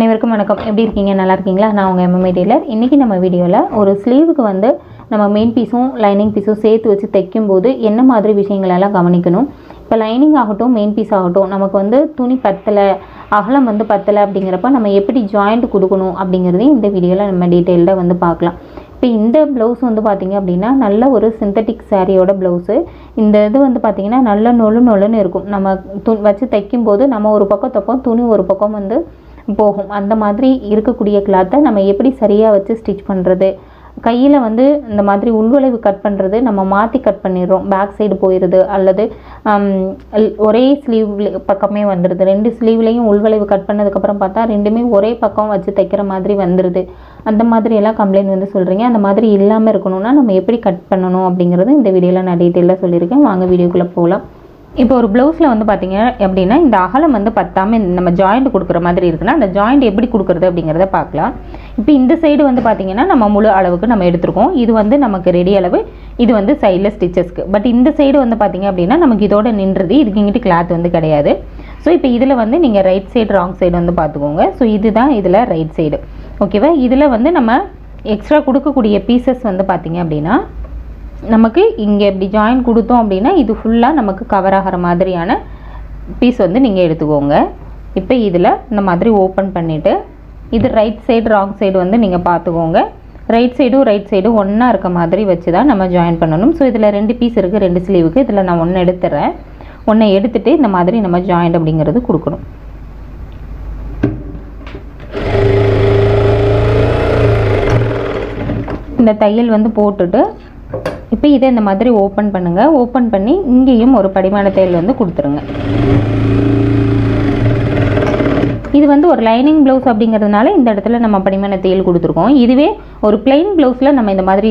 அனைவருக்கும் வணக்கம். எப்படி இருக்கீங்க? நல்லா இருக்கீங்களா? நான் உங்கள் எம்எம்ஏ டெய்லர். இன்றைக்கி நம்ம வீடியோவில் ஒரு ஸ்லீவுக்கு வந்து நம்ம மெயின் பீஸும் லைனிங் பீஸும் சேர்த்து வச்சு தைக்கும்போது என்ன மாதிரி விஷயங்களெல்லாம் கவனிக்கணும்? இப்போ லைனிங் ஆகட்டும் மெயின் பீஸ் ஆகட்டும் நமக்கு வந்து துணி பத்தலை அகலம் வந்து பத்தலை அப்படிங்கிறப்ப நம்ம எப்படி ஜாயிண்ட் கொடுக்கணும் அப்படிங்கிறதையும் இந்த வீடியோவில் நம்ம டீட்டெயில்டாக வந்து பார்க்கலாம். இப்போ இந்த ப்ளவுஸ் வந்து பார்த்திங்க அப்படின்னா நல்ல ஒரு சிந்தட்டிக் சாரியோட ப்ளவுஸு இந்த இது வந்து பார்த்திங்கன்னா நல்ல நொழு நொழுன்னு இருக்கும். நம்ம து வச்சு தைக்கும்போது நம்ம ஒரு பக்கம் தைப்போம் துணி ஒரு பக்கம் வந்து போகும். அந்த மாதிரி இருக்கக்கூடிய கிளாத்தை நம்ம எப்படி சரியாக வச்சு ஸ்டிச் பண்ணுறது கையில் வந்து இந்த மாதிரி உள்வளைவு கட் பண்ணுறது நம்ம மாற்றி கட் பண்ணிடுறோம். பேக் சைடு போயிடுது அல்லது ஒரே ஸ்லீவ் பக்கமே வந்துடுது. ரெண்டு ஸ்லீவ்லேயும் உள்வளைவு கட் பண்ணதுக்கப்புறம் பார்த்தா ரெண்டுமே ஒரே பக்கம் வச்சு தைக்கிற மாதிரி வந்துடுது. அந்த மாதிரி எல்லாம் கம்ப்ளைண்ட் வந்து சொல்கிறீங்க அந்த மாதிரி இல்லாமல் இருக்கணும்னா நம்ம எப்படி கட் பண்ணணும் அப்படிங்கிறது இந்த வீடியோவில் நான் டீட்டெயிலாக சொல்லியிருக்கேன். வாங்க வீடியோக்குள்ளே போகலாம். இப்போ ஒரு ப்ளவுஸில் வந்து பார்த்தீங்க அப்படின்னா இந்த அகலம் வந்து பத்தாமல் நம்ம ஜாயிண்ட் கொடுக்குற மாதிரி இருக்குன்னா அந்த ஜாயிண்ட் எப்படி கொடுக்குறது அப்படிங்கிறத பார்க்கலாம். இப்போ இந்த சைடு வந்து பார்த்தீங்கன்னா நம்ம முழு அளவுக்கு நம்ம எடுத்துருக்கோம். இது வந்து நமக்கு ரெடி அளவு. இது வந்து சைடில் ஸ்டிச்சஸ்க்கு பட் இந்த சைடு வந்து பார்த்தீங்க அப்படின்னா நமக்கு இதோட நின்றுது இதுக்கு இங்கிட்டு கிளாத் வந்து கிடையாது. ஸோ இப்போ இதில் வந்து நீங்கள் ரைட் சைடு ராங் சைடு வந்து பார்த்துக்கோங்க ஸோ இதுதான் இதில் ரைட் சைடு ஓகேவா இதில் வந்து நம்ம எக்ஸ்ட்ரா கொடுக்கக்கூடிய பீசஸ் வந்து பார்த்தீங்க அப்படின்னா நமக்கு இங்கே இப்படி ஜாயின் கொடுத்தோம் அப்படின்னா இது ஃபுல்லாக நமக்கு கவர் ஆகிற மாதிரியான பீஸ் வந்து நீங்கள் எடுத்துக்கோங்க. இப்போ இதில் இந்த மாதிரி ஓப்பன் பண்ணிவிட்டு இது ரைட் சைடு ராங் சைடு வந்து நீங்கள் பார்த்துக்கோங்க. ரைட் சைடும் ரைட் சைடும் ஒன்றா இருக்க மாதிரி வச்சு தான் நம்ம ஜாயின் பண்ணணும். ஸோ இதில் ரெண்டு பீஸ் இருக்குது ரெண்டு ஸ்லீவுக்கு இதில் நான் ஒன்று எடுத்துறேன். ஒன்றை எடுத்துகிட்டு இந்த மாதிரி நம்ம ஜாயிண்ட் அப்படிங்கிறது கொடுக்கணும். இந்த தையல் வந்து போட்டுட்டு இப்போ இதை இந்த மாதிரி ஓப்பன் பண்ணுங்கள் ஓப்பன் பண்ணி இங்கேயும் ஒரு படிமான தையல் வந்து கொடுத்துருங்க. இது வந்து ஒரு லைனிங் ப்ளவுஸ் அப்படிங்கிறதுனால இந்த இடத்துல நம்ம படிமான தையல் கொடுத்துருக்கோம். இதுவே ஒரு பிளெயின் ப்ளவுஸில் நம்ம இந்த மாதிரி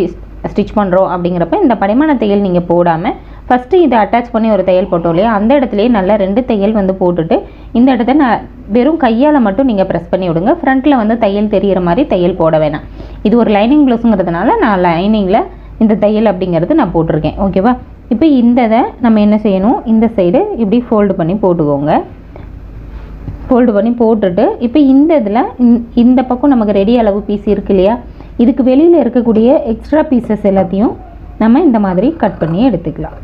ஸ்டிச் பண்ணுறோம் அப்படிங்கிறப்ப இந்த படிமான தையல் நீங்கள் போடாமல் ஃபஸ்ட்டு இதை அட்டாச் பண்ணி ஒரு தையல் போட்டோம் இல்லையா? அந்த இடத்துலையே நல்லா ரெண்டு தையல் வந்து போட்டுட்டு இந்த இடத்த நான் வெறும் கையால் மட்டும் நீங்கள் ப்ரெஸ் பண்ணி விடுங்க. ஃப்ரண்ட்டில் வந்து தையல் தெரிகிற மாதிரி தையல் போட வேணாம். இது ஒரு லைனிங் ப்ளவுஸுங்கிறதுனால நான் லைனிங்கில் இந்த தையல் அப்படிங்கிறது நான் போட்டிருக்கேன். ஓகேவா இப்போ இந்த இதை நம்ம என்ன செய்யணும்? இந்த சைடு இப்படி ஃபோல்டு பண்ணி போட்டுக்கோங்க. ஃபோல்டு பண்ணி போட்டுட்டு இப்போ இந்த இதில் இந்த பக்கம் நமக்கு ரெடி அளவு பீஸ் இருக்கு இல்லையா? இதுக்கு வெளியில் இருக்கக்கூடிய எக்ஸ்ட்ரா பீசஸ் எல்லாத்தையும் நம்ம இந்த மாதிரி கட் பண்ணி எடுத்துக்கலாம்.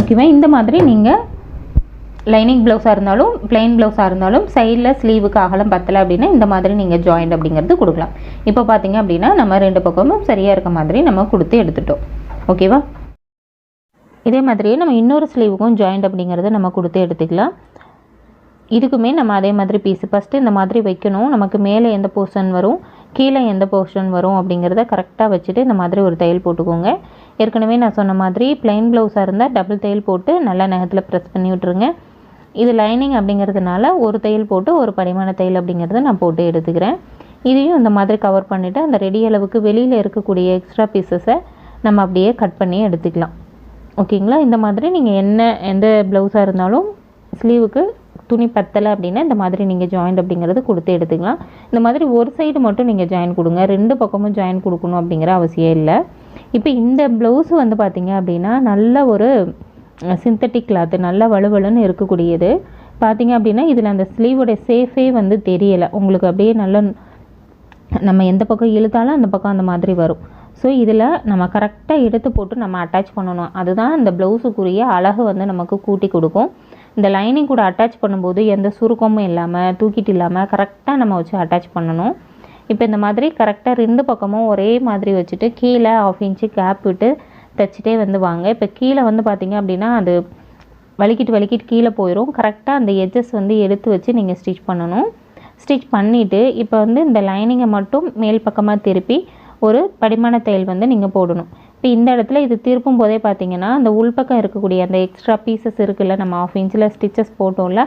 ஓகேவா இந்த மாதிரி நீங்கள் லைனிங் ப்ளவுஸாக இருந்தாலும் பிளெயின் ப்ளவுஸாக இருந்தாலும் சைடில் ஸ்லீவுக்கு அகலம் பத்தலை அப்படின்னா இந்த மாதிரி நீங்கள் ஜாயிண்ட் அப்படிங்கிறது கொடுக்கலாம். இப்போ பார்த்தீங்க அப்படின்னா நம்ம ரெண்டு பக்கமும் சரியாக இருக்க மாதிரி நம்ம கொடுத்து எடுத்துட்டோம். ஓகேவா இதே மாதிரியே நம்ம இன்னொரு ஸ்லீவுக்கும் ஜாயிண்ட் அப்படிங்கிறத நம்ம கொடுத்து எடுத்துக்கலாம். இதுக்குமே நம்ம அதே மாதிரி பீஸு ஃபஸ்ட்டு இந்த மாதிரி வைக்கணும். நமக்கு மேலே எந்த போர்ஷன் வரும்? கீழே எந்த போர்ஷன் வரும்? அப்படிங்கிறத கரெக்டாக வச்சுட்டு இந்த மாதிரி ஒரு தையல் போட்டுக்கோங்க. ஏற்கனவே நான் சொன்ன மாதிரி plain ப்ளவுஸாக இருந்தால் டபுள் தையல் போட்டு நல்லா நகத்தில் ப்ரெஸ் பண்ணி விட்ருங்க இது லைனிங் அப்படிங்கிறதுனால ஒரு தையல் போட்டு ஒரு படிமான தையல் அப்படிங்கிறத நான் போட்டு எடுத்துக்கிறேன். இதையும் இந்த மாதிரி கவர் பண்ணிவிட்டு அந்த ரெடி அளவுக்கு வெளியில் இருக்கக்கூடிய எக்ஸ்ட்ரா பீசஸை நம்ம அப்படியே கட் பண்ணி எடுத்துக்கலாம். ஓகேங்களா இந்த மாதிரி நீங்கள் என்ன எந்த ப்ளவுஸாக இருந்தாலும் ஸ்லீவுக்கு துணி பத்தலை அப்படின்னா இந்த மாதிரி நீங்கள் ஜாயிண்ட் அப்படிங்கிறது கொடுத்து எடுத்துக்கலாம். இந்த மாதிரி ஒரு சைடு மட்டும் நீங்கள் ஜாயின் கொடுங்க. ரெண்டு பக்கமும் ஜாயின் கொடுக்கணும் அப்படிங்கிற அவசியம் இல்லை. இப்போ இந்த ப்ளவுஸ் வந்து பார்த்திங்க அப்படின்னா நல்ல ஒரு சிந்தட்டிக் கிளாத்து நல்லா வலுவலுன்னு இருக்கக்கூடியது. பார்த்தீங்க அப்படின்னா இதில் அந்த ஸ்லீவோட சேஃபே வந்து தெரியலை. உங்களுக்கு அப்படியே நல்ல நம்ம எந்த பக்கம் இழுத்தாலும் அந்த பக்கம் அந்த மாதிரி வரும். ஸோ இதில் நம்ம கரெக்டாக எடுத்து போட்டு நம்ம அட்டாச் பண்ணணும். அதுதான் இந்த ப்ளவுஸுக்குரிய அழகு வந்து நமக்கு கூட்டி கொடுக்கும். இந்த லைனிங் கூட அட்டாச் பண்ணும்போது எந்த சுருக்கமும் இல்லாமல் தூக்கிட்டு இல்லாமல் கரெக்டாக நம்ம வச்சு அட்டாச் பண்ணணும். இப்போ இந்த மாதிரி கரெக்டாக ரெண்டு பக்கமும் ஒரே மாதிரி வச்சுட்டு கீழே ஆஃப் இன்ச்சு கேப் விட்டு தைச்சிட்டே வந்து வாங்க. இப்போ கீழே வந்து பார்த்தீங்க அப்படின்னா அது வலிக்கிட்டு வலிக்கிட்டு கீழே போயிடும் கரெக்டாக அந்த எட்ஜஸ் வந்து எடுத்து வச்சு நீங்கள் ஸ்டிச் பண்ணணும். ஸ்டிச் பண்ணிவிட்டு இப்போ வந்து இந்த லைனிங்கை மட்டும் மேல் பக்கமாக திருப்பி ஒரு படிமான தையல் வந்து நீங்கள் போடணும். இப்போ இந்த இடத்துல இது திருப்பும் போதே பார்த்தீங்கன்னா அந்த உள்பக்கம் இருக்கக்கூடிய அந்த எக்ஸ்ட்ரா பீசஸ் இருக்குல்ல நம்ம ஆஃப் இன்ச்சில் ஸ்டிச்சஸ் போட்டோம்ல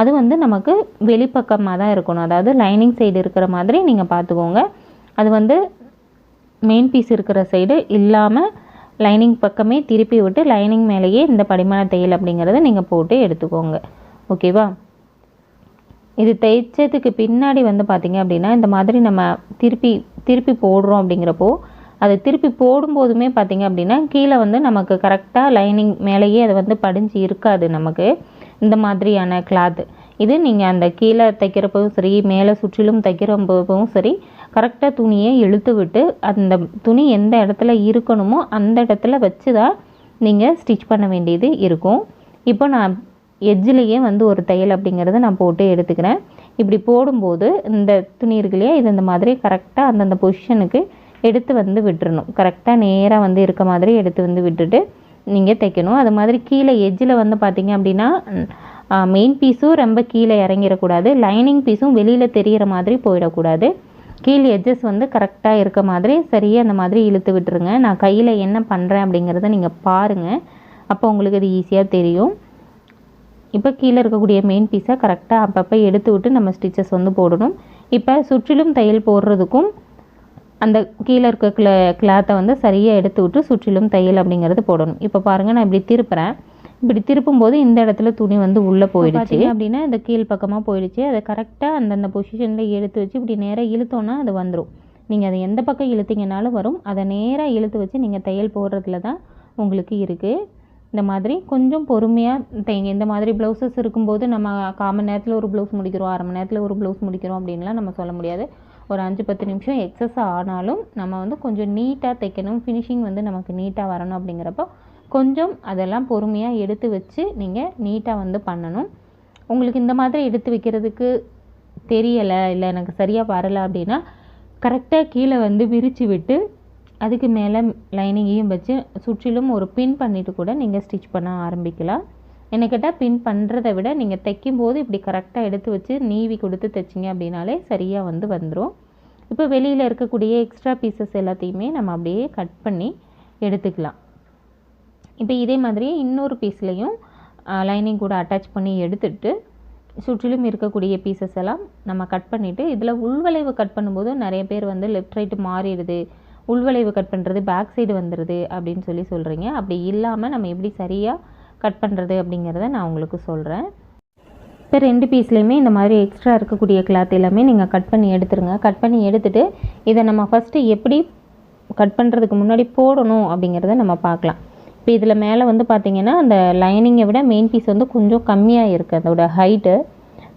அது வந்து நமக்கு வெளிப்பக்கமாக தான் இருக்கணும். அதாவது லைனிங் சைடு இருக்கிற மாதிரி நீங்கள் பார்த்துக்கோங்க அது வந்து மெயின் பீஸ் இருக்கிற சைடு இல்லாமல் லைனிங் பக்கமே திருப்பி விட்டு லைனிங் மேலேயே இந்த படிமான தையல் அப்படிங்கிறத நீங்கள் போட்டு எடுத்துக்கோங்க. ஓகேவா இது தைச்சதுக்கு பின்னாடி வந்து பார்த்திங்க அப்படின்னா இந்த மாதிரி நம்ம திருப்பி திருப்பி போடுறோம் அப்படிங்கிறப்போ அதை திருப்பி போடும்போதுமே பார்த்தீங்க அப்படின்னா கீழே வந்து நமக்கு கரெக்டாக லைனிங் மேலேயே அது வந்து படிஞ்சு இருக்காது நமக்கு. இந்த மாதிரியான கிளாத்து இது நீங்கள் அந்த கீழே தைக்கிறப்பவும் சரி மேலே சுற்றிலும் தைக்கிறப்பவும் சரி கரெக்டாக துணியை இழுத்து விட்டு அந்த துணி எந்த இடத்துல இருக்கணுமோ அந்த இடத்துல வச்சு தான் நீங்கள் ஸ்டிச் பண்ண வேண்டியது இருக்கும். இப்போ நான் எஜ்ஜிலேயே வந்து ஒரு தையல் அப்படிங்கிறத நான் போட்டு எடுத்துக்கிறேன். இப்படி போடும்போது இந்த துணி இருக்கு இல்லையா இது இந்த மாதிரி கரெக்டாக அந்தந்த பொசிஷனுக்கு எடுத்து வந்து விட்டுறணும். கரெக்டாக நேராக வந்து இருக்க மாதிரி எடுத்து வந்து விட்டுட்டு நீங்கள் தைக்கணும். அது மாதிரி கீழே எஜ்ஜில் வந்து பார்த்தீங்க அப்படின்னா மெயின் பீஸும் ரொம்ப கீழே இறங்கிடக்கூடாது. லைனிங் பீஸும் வெளியில் தெரிகிற மாதிரி போயிடக்கூடாது. கீழ் எட்ஜஸ் வந்து கரெக்டாக இருக்க மாதிரி சரியாக அந்த மாதிரி இழுத்து விட்டுருங்க. நான் கையில் என்ன பண்ணுறேன் அப்படிங்கிறத நீங்கள் பாருங்கள் அப்போ உங்களுக்கு அது ஈஸியாக தெரியும். இப்போ கீழே இருக்கக்கூடிய மெயின் பீஸை கரெக்டாக அப்பப்போ எடுத்து விட்டு நம்ம ஸ்டிச்சஸ் வந்து போடணும். இப்போ சுற்றிலும் தையல் போடுறதுக்கும் அந்த கீழே இருக்க கிள கிளாத்தை வந்து சரியாக எடுத்து விட்டு சுற்றிலும் தையல் அப்படிங்கிறது போடணும். இப்போ பாருங்கள் நான் இப்படி திருப்புறேன். இப்படி திருப்பும்போது இந்த இடத்துல துணி வந்து உள்ளே போயிடுச்சு. அப்படின்னா இந்த கீழ் பக்கமாக போயிடுச்சு. அதை கரெக்டாக அந்தந்த பொசிஷனில் எடுத்து வச்சு இப்படி நேராக இழுத்தோன்னா அது வந்துடும் நீங்கள் அதை எந்த பக்கம் இழுத்தீங்கனாலும் வரும். அதை நேராக இழுத்து வச்சு நீங்கள் தையல் போடுறதுல தான் உங்களுக்கு இருக்குது இந்த மாதிரி கொஞ்சம் பொறுமையாக தைங்க. இந்த மாதிரி ப்ளவுசஸ் இருக்கும்போது நம்ம கால் மணி நேரத்தில் ஒரு ப்ளவுஸ் முடிக்கிறோம் அரை மணி நேரத்தில் ஒரு ப்ளவுஸ் முடிக்கிறோம் அப்படின்லாம் நம்ம சொல்ல முடியாது. ஒரு அஞ்சு பத்து நிமிஷம் எக்ஸஸ் ஆனாலும் நம்ம வந்து கொஞ்சம் நீட்டாக தைக்கணும். ஃபினிஷிங் வந்து நமக்கு நீட்டாக வரணும் அப்படிங்கிறப்போ கொஞ்சம் அதெல்லாம் பொறுமையாக எடுத்து வச்சு நீங்கள் நீட்டாக வந்து பண்ணணும். உங்களுக்கு இந்த மாதிரி எடுத்து வைக்கிறதுக்கு தெரியலை இல்லை எனக்கு சரியாக வரலை அப்படின்னா கரெக்டாக கீழே வந்து விரித்து விட்டு அதுக்கு மேலே லைனிங்கையும் வச்சு சுற்றிலும் ஒரு பின் பண்ணிவிட்டு கூட நீங்கள் ஸ்டிச் பண்ண ஆரம்பிக்கலாம். என்ன கேட்டால் பின் பண்ணுறதை விட நீங்கள் தைக்கும்போது இப்படி கரெக்டாக எடுத்து வச்சு நீவி கொடுத்து தைச்சிங்க அப்படின்னாலே சரியாக வந்து வந்துடும் இப்போ வெளியில் இருக்கக்கூடிய எக்ஸ்ட்ரா பீசஸ் எல்லாத்தையுமே நம்ம அப்படியே கட் பண்ணி எடுத்துக்கலாம். இப்போ இதே மாதிரியே இன்னொரு பீஸ்லேயும் லைனிங் கூட அட்டாச் பண்ணி எடுத்துட்டு சுற்றிலும் இருக்கக்கூடிய பீசஸ் எல்லாம் நம்ம கட் பண்ணிவிட்டு இதில் உள்வளைவு கட் பண்ணும்போது நிறைய பேர் வந்து லெஃப்ட் ரைட்டு மாறிடுது. உள்வளைவு கட் பண்ணுறது பேக் சைடு வந்துடுது அப்படின்னு சொல்லி சொல்கிறீங்க அப்படி இல்லாமல் நம்ம எப்படி சரியாக கட் பண்ணுறது அப்படிங்கிறத நான் உங்களுக்கு சொல்கிறேன் இப்போ ரெண்டு பீஸ்லேயுமே இந்த மாதிரி எக்ஸ்ட்ரா இருக்கக்கூடிய கிளாத் எல்லாமே நீங்கள் கட் பண்ணி எடுத்துருங்க. கட் பண்ணி எடுத்துகிட்டு இதை நம்ம ஃபஸ்ட்டு எப்படி கட் பண்ணுறதுக்கு முன்னாடி போடணும் அப்படிங்கிறத நம்ம பார்க்கலாம். இப்போ இதில் மேலே வந்து பார்த்திங்கன்னா அந்த லைனிங்கை விட மெயின் பீஸ் வந்து கொஞ்சம் கம்மியாக இருக்குது அதோட ஹைட்டு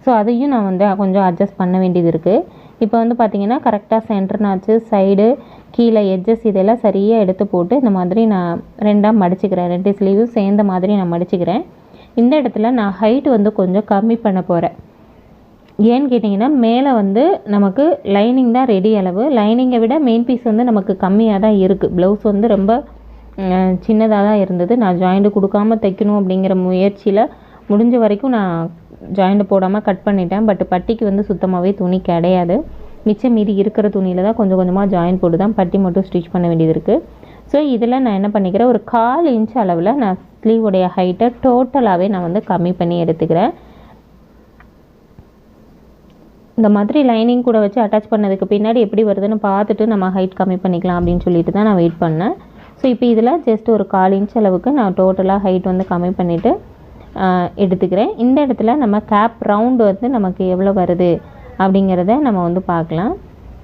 ஸோ அதையும் நான் வந்து கொஞ்சம் அட்ஜஸ்ட் பண்ண வேண்டியது இருக்குது இப்போ வந்து பார்த்திங்கன்னா கரெக்டாக சென்டர் நாச்சு சைடு கீழே எட்ஜஸ் இதெல்லாம் சரியாக எடுத்து போட்டு இந்த மாதிரி நான் ரெண்டாக மடிச்சுக்கிறேன். ரெண்டு ஸ்லீவும் சேர்ந்த மாதிரி நான் மடிச்சுக்கிறேன். இந்த இடத்துல நான் ஹைட் வந்து கொஞ்சம் கம்மி பண்ண போகிறேன் ஏன்னு கேட்டிங்கன்னா மேலே வந்து நமக்கு லைனிங் தான் ரெடி அளவு. லைனிங்கை விட மெயின் பீஸ் வந்து நமக்கு கம்மியாக தான் இருக்குது ப்ளவுஸ் வந்து ரொம்ப சின்னதாக தான் இருந்தது. நான் ஜாயிண்ட்டு கொடுக்காம தைக்கணும் அப்படிங்கிற முயற்சியில் முடிஞ்ச வரைக்கும் நான் ஜாயிண்ட் போடாமல் கட் பண்ணிட்டேன். பட் பட்டிக்கு வந்து சுத்தமாகவே துணி கிடையாது. மிச்சம் மீதி இருக்கிற துணியில் தான் கொஞ்சம் கொஞ்சமாக ஜாயின் போட்டு தான் பட்டி மட்டும் ஸ்டிச் பண்ண வேண்டியது இருக்குது ஸோ இதில் நான் என்ன பண்ணிக்கிறேன்? ஒரு கால் இன்ச் அளவில் நான் ஸ்லீவுடைய ஹைட்டை டோட்டலாகவே நான் வந்து கம்மி பண்ணி எடுத்துக்கிறேன். இந்த மாதிரி லைனிங் கூட வச்சு அட்டாச் பண்ணதுக்கு பின்னாடி எப்படி வருதுன்னு பார்த்துட்டு நம்ம ஹைட் கம்மி பண்ணிக்கலாம் அப்படின்னு சொல்லிட்டு தான் நான் வெயிட் பண்ணேன். ஸோ இப்போ இதில் ஜஸ்ட் ஒரு கால் இன்ச் அளவுக்கு நான் டோட்டலாக ஹைட் வந்து கம்மி பண்ணிவிட்டு எடுத்துக்கிறேன். இந்த இடத்துல நம்ம கேப் ரவுண்டு வந்து நமக்கு எவ்வளோ வருது அப்படிங்கிறத நம்ம வந்து பார்க்கலாம்.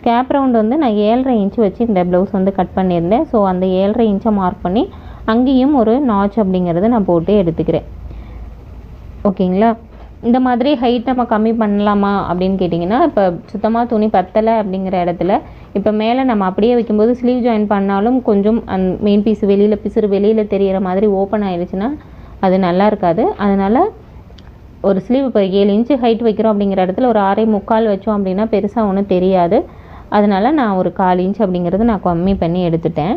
கேப் ரவுண்டு வந்து நான் ஏழரை இன்ச்சு வச்சு இந்த ப்ளவுஸ் வந்து கட் பண்ணியிருந்தேன். ஸோ அந்த ஏழரை இன்ச்சை மார்க் பண்ணி அங்கேயும் ஒரு நாச் அப்படிங்கிறத நான் போட்டு எடுத்துக்கிறேன். ஓகேங்களா இந்த மாதிரி ஹைட் நம்ம கம்மி பண்ணலாமா அப்படின்னு கேட்டிங்கன்னா இப்போ சுத்தமாக துணி பத்தலை அப்படிங்கிற இடத்துல இப்போ மேலே நம்ம அப்படியே வைக்கும்போது ஸ்லீவ் ஜாயின் பண்ணாலும் கொஞ்சம் அந் மெயின் பீஸ் வெளியில் பிசுறு வெளியில் தெரிகிற மாதிரி ஓப்பன் ஆயிடுச்சுன்னா அது நல்லா இருக்காது. அதனால் ஒரு ஸ்லீவ் இப்போ ஏழு இன்ச்சு ஹைட் வைக்கிறோம் அப்படிங்கிற இடத்துல ஒரு ஆறே முக்கால் வச்சோம் அப்படின்னா பெருசாக ஒன்றும் தெரியாது. அதனால் நான் ஒரு கால் இன்ச் அப்படிங்கிறது நான் கம்மி பண்ணி எடுத்துட்டேன்.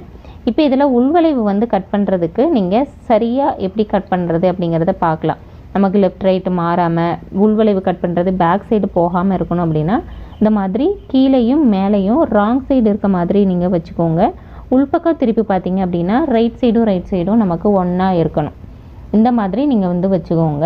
இப்போ இதில் உள்வளைவு வந்து கட் பண்ணுறதுக்கு நீங்கள் சரியாக எப்படி கட் பண்ணுறது அப்படிங்கிறத பார்க்கலாம். நமக்கு லெஃப்ட் ரைட்டு மாறாமல் உள்வளைவு கட் பண்ணுறது பேக் சைடு போகாமல் இருக்கணும் அப்படின்னா இந்த மாதிரி கீழேயும் மேலேயும் ராங் சைடு இருக்க மாதிரி நீங்கள் வச்சுக்கோங்க. உள்பக்கம் திருப்பி பார்த்தீங்க அப்படின்னா ரைட் சைடும் ரைட் சைடும் நமக்கு ஒன்றா இருக்கணும். இந்த மாதிரி நீங்கள் வந்து வச்சுக்கோங்க.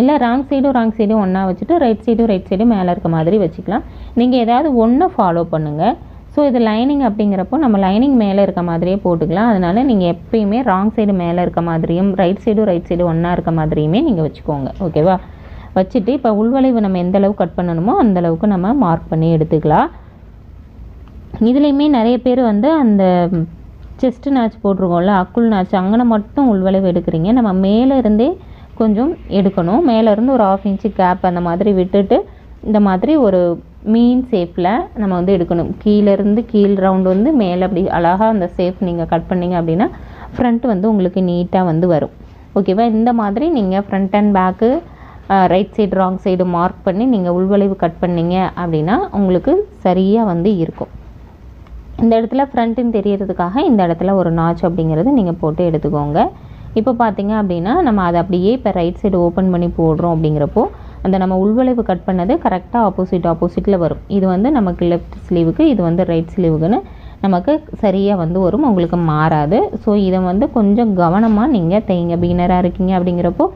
இல்லை ராங் சைடும் ராங் சைடும் ஒன்றா வச்சுட்டு ரைட் சைடும் ரைட் சைடும் மேலே இருக்க மாதிரி வச்சுக்கலாம். நீங்கள் ஏதாவது ஒன்று ஃபாலோ பண்ணுங்கள் ஸோ இது லைனிங் அப்படிங்கிறப்போ நம்ம லைனிங் மேலே இருக்க மாதிரியே போட்டுக்கலாம். அதனால் நீங்கள் எப்பயுமே ராங் சைடு மேலே இருக்க மாதிரியும் ரைட் சைடும் ரைட் சைடு ஒன்றா இருக்க மாதிரியுமே நீங்கள் வச்சுக்கோங்க. ஓகேவா வச்சுட்டு இப்போ உள்வளைவு நம்ம எந்த அளவு கட் பண்ணணுமோ அந்த அளவுக்கு நம்ம மார்க் பண்ணி எடுத்துக்கலாம். இதுலேயுமே நிறைய பேர் வந்து அந்த செஸ்ட் நாச் போட்டிருக்கோம்ல அக்குள் நாச் அங்கே மட்டும் உள்வளைவு எடுக்கிறீங்க. நம்ம மேலே இருந்தே கொஞ்சம் எடுக்கணும். மேலேருந்து ஒரு ஆஃப் இன்ச்சு கேப் அந்த மாதிரி விட்டுட்டு இந்த மாதிரி ஒரு மீன் ஷேப்பில் நம்ம வந்து எடுக்கணும். கீழேருந்து கீழ் ரவுண்டு வந்து மேலே அப்படி அழகாக அந்த ஷேப் நீங்கள் கட் பண்ணீங்க அப்படின்னா ஃப்ரண்ட் வந்து உங்களுக்கு நீட்டாக வந்து வரும். ஓகேவா இந்த மாதிரி நீங்கள் front and back right side wrong side mark பண்ணி நீங்கள் உள்வளைவு கட் பண்ணீங்க அப்படின்னா உங்களுக்கு சரியாக வந்து இருக்கும். இந்த இடத்துல ஃப்ரண்ட்டுன்னு தெரியறதுக்காக இந்த இடத்துல ஒரு நாச் அப்படிங்கிறது நீங்கள் போட்டு எடுத்துக்கோங்க. இப்போ பார்த்தீங்க அப்படின்னா நம்ம அதை அப்படியே இப்போ ரைட் சைடு ஓப்பன் பண்ணி போடுறோம் அப்படிங்கிறப்போ அந்த நம்ம உள்வளைவு கட் பண்ணது கரெக்டாக ஆப்போசிட் ஆப்போசிட்டில் வரும். இது வந்து நமக்கு லெஃப்ட் ஸ்லீவுக்கு இது வந்து ரைட் ஸ்லீவுக்குன்னு நமக்கு சரியாக வந்து வரும். உங்களுக்கு மாறாது. ஸோ இதை வந்து கொஞ்சம் கவனமாக நீங்கள் தைங்க பிகினராக இருக்கீங்க அப்படிங்கிறப்போ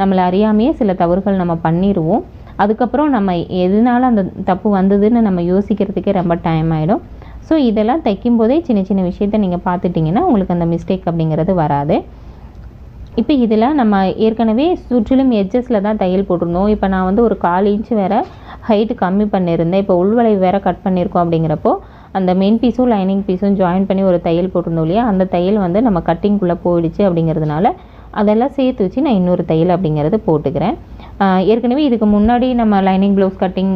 நம்மளை அறியாமையே சில தவறுகள் நம்ம பண்ணிடுவோம் அதுக்கப்புறம் நம்ம எதனால அந்த தப்பு வந்ததுன்னு நம்ம யோசிக்கிறதுக்கே ரொம்ப டைம் ஆகிடும் ஸோ இதெல்லாம் தைக்கும் போதே சின்ன சின்ன விஷயத்த நீங்கள் பார்த்துட்டிங்கன்னா உங்களுக்கு அந்த மிஸ்டேக் அப்படிங்கிறது வராது. இப்போ இதில் நம்ம ஏற்கனவே சுற்றிலும் எட்ஜஸில் தான் தையல் போட்டிருந்தோம். இப்போ நான் வந்து ஒரு கால் இன்ச்சு வேறு ஹைட்டு கம்மி பண்ணியிருந்தேன். இப்போ உள்வளைவு வேறு கட் பண்ணியிருக்கோம் அப்படிங்கிறப்போ அந்த மெயின் பீஸும் லைனிங் பீஸும் ஜாயின் பண்ணி ஒரு தையல் போட்டிருந்தோம் இல்லையா? அந்த தையல் வந்து நம்ம கட்டிங்குள்ளே போயிடுச்சு அப்படிங்கிறதுனால அதெல்லாம் சேர்த்து வச்சு நான் இன்னொரு தையல் அப்படிங்கிறது போட்டுக்கிறேன். ஏற்கனவே இதுக்கு முன்னாடி நம்ம lining blouse cutting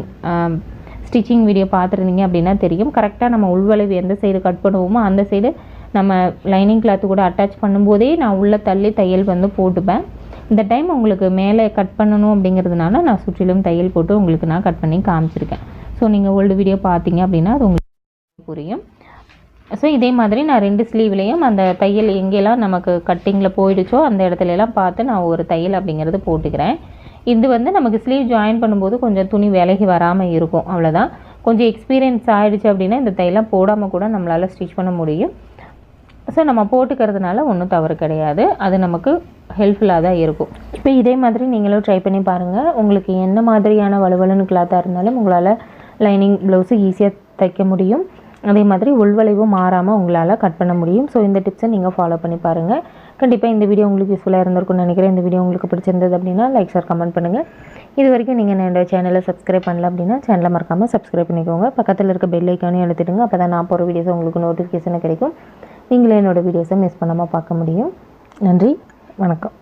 stitching video பார்த்துருந்தீங்க அப்படின்னா தெரியும். கரெக்டாக நம்ம உள்வளைவு எந்த சைடு கட் பண்ணுவோமோ அந்த சைடு நம்ம லைனிங் கிளாத்து கூட அட்டாச் பண்ணும்போதே நான் உள்ளே தள்ளி தையல் வந்து போட்டுப்பேன். இந்த டைம் உங்களுக்கு மேலே கட் பண்ணணும் அப்படிங்கிறதுனால நான் சுற்றிலும் தையல் போட்டு உங்களுக்கு நான் கட் பண்ணி காமிச்சிருக்கேன். ஸோ நீங்கள் ஓல்டு வீடியோ பார்த்தீங்க அப்படின்னா அது உங்களுக்கு புரியும். ஸோ இதே மாதிரி நான் ரெண்டு ஸ்லீவ்லேயும் அந்த தையல் எங்கெல்லாம் நமக்கு கட்டிங்கில் போயிடுச்சோ அந்த இடத்துலலாம் பார்த்து நான் ஒரு தையல் அப்படிங்கிறது போட்டுக்கிறேன். இது வந்து நமக்கு ஸ்லீவ் ஜாயின் பண்ணும்போது கொஞ்சம் துணி விலகி வராமல் இருக்கும். அவ்வளோதான் கொஞ்சம் எக்ஸ்பீரியன்ஸ் ஆகிடுச்சு அப்படின்னா இந்த தையெல்லாம் போடாமல் கூட நம்மளால் ஸ்டிச் பண்ண முடியும். ஸோ நம்ம போட்டுக்கிறதுனால ஒன்றும் தவறு கிடையாது. அது நமக்கு ஹெல்ப்ஃபுல்லாக தான் இருக்கும். இப்போ இதே மாதிரி நீங்களும் ட்ரை பண்ணி பாருங்கள் உங்களுக்கு என்ன மாதிரியான வலுவலுன்னு கிளாத்தாக இருந்தாலும் உங்களால் லைனிங் ப்ளவுஸு ஈஸியாக தைக்க முடியும். அதே மாதிரி உள்வளைவும் மாறாமல் உங்களால் கட் பண்ண முடியும். ஸோ இந்த டிப்ஸை நீங்கள் ஃபாலோ பண்ணி பாருங்கள் கண்டிப்பாக இந்த வீடியோ உங்களுக்கு யூஸ்ஃபுல்லாக இருந்திருக்கும்னு நினைக்கிறேன். இந்த வீடியோ உங்களுக்கு பிடிச்சிருந்தது அப்படின்னா லைக் ஷேர் கமெண்ட் பண்ணுங்கள் இது வரைக்கும் நீங்கள் என்னோட சேனலை சப்ஸ்கிரைப் பண்ணல அப்படின்னா சேனலை மறக்காமல் சப்ஸ்கிரைப் பண்ணிக்கோங்க. பக்கத்தில் இருக்க பெல் ஐக்கானே எழுதிடுங்க அப்போ தான் நான் போகிற வீடியோஸ் உங்களுக்கு நோட்டிஃபிகேஷனை கிடைக்கும். நீங்களே என்னோட வீடியோஸை மிஸ் பண்ணாமல் பார்க்க முடியும். நன்றி வணக்கம்.